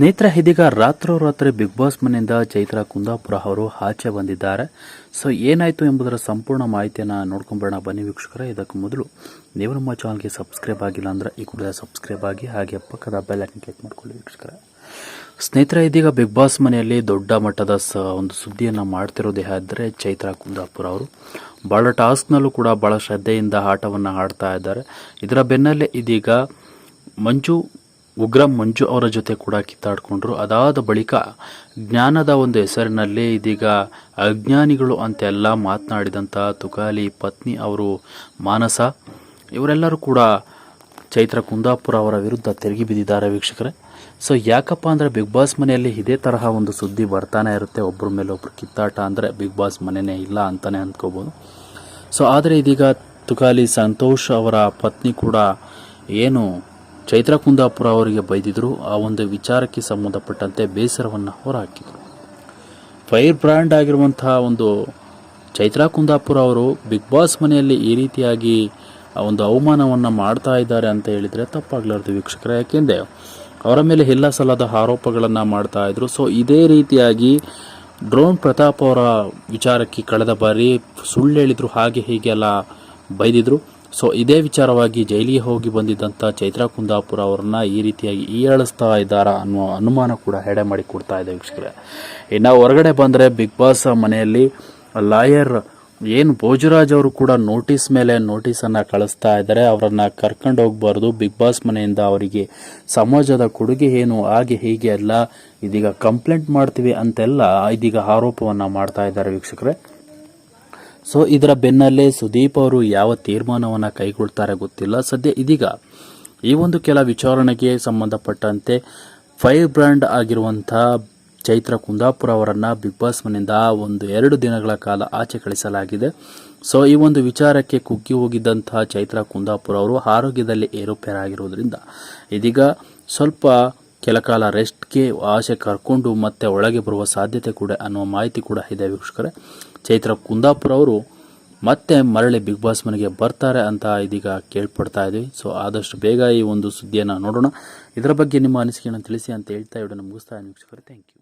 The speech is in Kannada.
ಸ್ನೇಹಿತರೆ ಇದೀಗ ರಾತ್ರೋರಾತ್ರಿ ಬಿಗ್ ಬಾಸ್ ಮನೆಯಿಂದ ಚೈತ್ರಾ ಕುಂದಾಪುರ ಅವರು ಆಚೆ ಬಂದಿದ್ದಾರೆ. ಸೊ ಏನಾಯಿತು ಎಂಬುದರ ಸಂಪೂರ್ಣ ಮಾಹಿತಿಯನ್ನು ನೋಡ್ಕೊಂಬರೋಣ. ಬನ್ನಿ ವೀಕ್ಷಕರ, ಇದಕ್ಕೂ ಮೊದಲು ನೀವು ನಮ್ಮ ಚಾನಲ್ಗೆ ಸಬ್ಸ್ಕ್ರೈಬ್ ಆಗಿಲ್ಲ ಅಂದರೆ ಈ ಕೂಡಲೇ ಸಬ್ಸ್ಕ್ರೈಬ್ ಆಗಿ ಹಾಗೆ ಪಕ್ಕದ ಬೆಲ್ ಐಕನ್ ಕ್ಲಿಕ್ ಮಾಡ್ಕೊಳ್ಳಿ ವೀಕ್ಷಕರ. ಸ್ನೇಹಿತರ, ಇದೀಗ ಬಿಗ್ ಬಾಸ್ ಮನೆಯಲ್ಲಿ ದೊಡ್ಡ ಮಟ್ಟದ ಸ ಒಂದು ಸುದ್ದಿಯನ್ನು ಮಾಡ್ತಿರೋದೇ ಆದರೆ ಚೈತ್ರ ಕುಂದಾಪುರ ಅವರು ಭಾಳ ಟಾಸ್ಕ್ನಲ್ಲೂ ಕೂಡ ಭಾಳ ಶ್ರದ್ಧೆಯಿಂದ ಆಟವನ್ನು ಆಡ್ತಾ ಇದ್ದಾರೆ. ಇದರ ಬೆನ್ನಲ್ಲೇ ಇದೀಗ ಮಂಜು ಉಗ್ರ ಮಂಜು ಅವರ ಜೊತೆ ಕೂಡ ಕಿತ್ತಾಡಿಕೊಂಡ್ರು. ಅದಾದ ಬಳಿಕ ಜ್ಞಾನದ ಒಂದು ಹೆಸರಿನಲ್ಲಿ ಇದೀಗ ಅಜ್ಞಾನಿಗಳು ಅಂತೆಲ್ಲ ಮಾತನಾಡಿದಂಥ ತುಕಾಲಿ ಪತ್ನಿ ಅವರು ಮಾನಸ, ಇವರೆಲ್ಲರೂ ಕೂಡ ಚೈತ್ರ ಕುಂದಾಪುರ ಅವರ ವಿರುದ್ಧ ತಿರುಗಿ ಬಿದ್ದಿದ್ದಾರೆ ವೀಕ್ಷಕರೇ. ಸೊ ಯಾಕಪ್ಪ ಅಂದರೆ ಬಿಗ್ ಬಾಸ್ ಮನೆಯಲ್ಲಿ ಇದೇ ತರಹ ಒಂದು ಸುದ್ದಿ ಬರ್ತಾನೆ ಇರುತ್ತೆ. ಒಬ್ಬರ ಮೇಲೆ ಒಬ್ಬರು ಕಿತ್ತಾಟ ಅಂದರೆ ಬಿಗ್ ಬಾಸ್ ಮನೆಯೇ ಇಲ್ಲ ಅಂತಲೇ ಅಂದ್ಕೋಬೋದು. ಸೊ ಆದರೆ ಇದೀಗ ತುಕಾಲಿ ಸಂತೋಷ್ ಅವರ ಪತ್ನಿ ಕೂಡ ಏನು ಚೈತ್ರ ಕುಂದಾಪುರ ಅವರಿಗೆ ಬೈದಿದ್ರು, ಆ ಒಂದು ವಿಚಾರಕ್ಕೆ ಸಂಬಂಧಪಟ್ಟಂತೆ ಬೇಸರವನ್ನು ಹೊರಹಾಕಿದರು. ಫೈರ್ ಬ್ರ್ಯಾಂಡ್ ಆಗಿರುವಂತಹ ಒಂದು ಚೈತ್ರ ಕುಂದಾಪುರ ಅವರು ಬಿಗ್ ಬಾಸ್ ಮನೆಯಲ್ಲಿ ಈ ರೀತಿಯಾಗಿ ಆ ಒಂದು ಅವಮಾನವನ್ನು ಮಾಡ್ತಾ ಇದ್ದಾರೆ ಅಂತ ಹೇಳಿದರೆ ತಪ್ಪಾಗ್ಲಾರ್ದು ವೀಕ್ಷಕರ. ಯಾಕೆಂದರೆ ಅವರ ಮೇಲೆ ಎಲ್ಲ ಸಲದ ಆರೋಪಗಳನ್ನು ಮಾಡ್ತಾ ಇದ್ರು. ಸೊ ಇದೇ ರೀತಿಯಾಗಿ ಡ್ರೋನ್ ಪ್ರತಾಪ್ ಅವರ ವಿಚಾರಕ್ಕೆ ಕಳೆದ ಬಾರಿ ಸುಳ್ಳು ಹೇಳಿದರು, ಹಾಗೆ ಹೀಗೆಲ್ಲ ಬೈದಿದ್ರು. ಸೊ ಇದೇ ವಿಚಾರವಾಗಿ ಜೈಲಿಗೆ ಹೋಗಿ ಬಂದಿದ್ದಂಥ ಚೈತ್ರ ಕುಂದಾಪುರ ಅವರನ್ನ ಈ ರೀತಿಯಾಗಿ ಈಯಾಳಿಸ್ತಾ ಇದ್ದಾರಾ ಅನ್ನುವ ಅನುಮಾನ ಕೂಡ ಹೆಡೆ ಮಾಡಿ ಕೊಡ್ತಾ ಇದೆ ವೀಕ್ಷಕರೇ. ಇನ್ನು ಹೊರಗಡೆ ಬಂದರೆ ಬಿಗ್ ಬಾಸ್ ಮನೆಯಲ್ಲಿ ಲಾಯರ್ ಏನು ಭೋಜರಾಜ್ ಅವರು ಕೂಡ ನೋಟಿಸ್ ಮೇಲೆ ನೋಟಿಸನ್ನು ಕಳಿಸ್ತಾ ಇದ್ದಾರೆ. ಅವರನ್ನು ಕರ್ಕೊಂಡು ಹೋಗಬಾರ್ದು. ಬಿಗ್ ಬಾಸ್ ಮನೆಯಿಂದ ಅವರಿಗೆ ಸಮಾಜದ ಕೊಡುಗೆ ಏನು, ಹಾಗೆ ಹೀಗೆ ಎಲ್ಲ ಇದೀಗ ಕಂಪ್ಲೇಂಟ್ ಮಾಡ್ತೀವಿ ಅಂತೆಲ್ಲ ಇದೀಗ ಆರೋಪವನ್ನು ಮಾಡ್ತಾ ಇದ್ದಾರೆ ವೀಕ್ಷಕರೇ. ಸೊ ಇದರ ಬೆನ್ನಲ್ಲೇ ಸುದೀಪ್ ಅವರು ಯಾವ ತೀರ್ಮಾನವನ್ನು ಕೈಗೊಳ್ತಾರೆ ಗೊತ್ತಿಲ್ಲ. ಸದ್ಯ ಇದೀಗ ಈ ಒಂದು ಕೆಲ ವಿಚಾರಣೆಗೆ ಸಂಬಂಧಪಟ್ಟಂತೆ ಫೈರ್ ಬ್ರ್ಯಾಂಡ್ ಆಗಿರುವಂಥ ಚೈತ್ರ ಕುಂದಾಪುರ ಅವರನ್ನು ಬಿಗ್ ಬಾಸ್ ಮನೆಯಿಂದ ಒಂದು ಎರಡು ದಿನಗಳ ಕಾಲ ಆಚೆ ಕಳಿಸಲಾಗಿದೆ. ಸೊ ಈ ಒಂದು ವಿಚಾರಕ್ಕೆ ಕುಗ್ಗಿ ಹೋಗಿದ್ದಂತಹ ಚೈತ್ರ ಕುಂದಾಪುರ ಅವರು ಆರೋಗ್ಯದಲ್ಲಿ ಏರುಪೇರಾಗಿರುವುದರಿಂದ ಇದೀಗ ಸ್ವಲ್ಪ ಕೆಲ ಕಾಲ ರೆಸ್ಟ್ಗೆ ಆಸೆ ಕರ್ಕೊಂಡು ಮತ್ತೆ ಒಳಗೆ ಬರುವ ಸಾಧ್ಯತೆ ಕೂಡ ಅನ್ನುವ ಮಾಹಿತಿ ಕೂಡ ಇದೆ ವೀಕ್ಷಕರೇ. ಚೈತ್ರ ಕುಂದಾಪುರ ಅವರು ಮತ್ತೆ ಮರಳಿ ಬಿಗ್ ಬಾಸ್ ಮನೆಗೆ ಬರ್ತಾರೆ ಅಂತ ಇದೀಗ ಕೇಳ್ಪಡ್ತಾ ಇದ್ವಿ. ಸೊ ಆದಷ್ಟು ಬೇಗ ಈ ಒಂದು ಸುದ್ದಿಯನ್ನು ನೋಡೋಣ. ಇದರ ಬಗ್ಗೆ ನಿಮ್ಮ ಅನಿಸಿಕೆಯನ್ನು ತಿಳಿಸಿ ಅಂತ ಹೇಳ್ತಾ ಇಡೋಣ ಮುಗಿಸ್ತಾ ವೀಕ್ಷಕರೇ. Thank you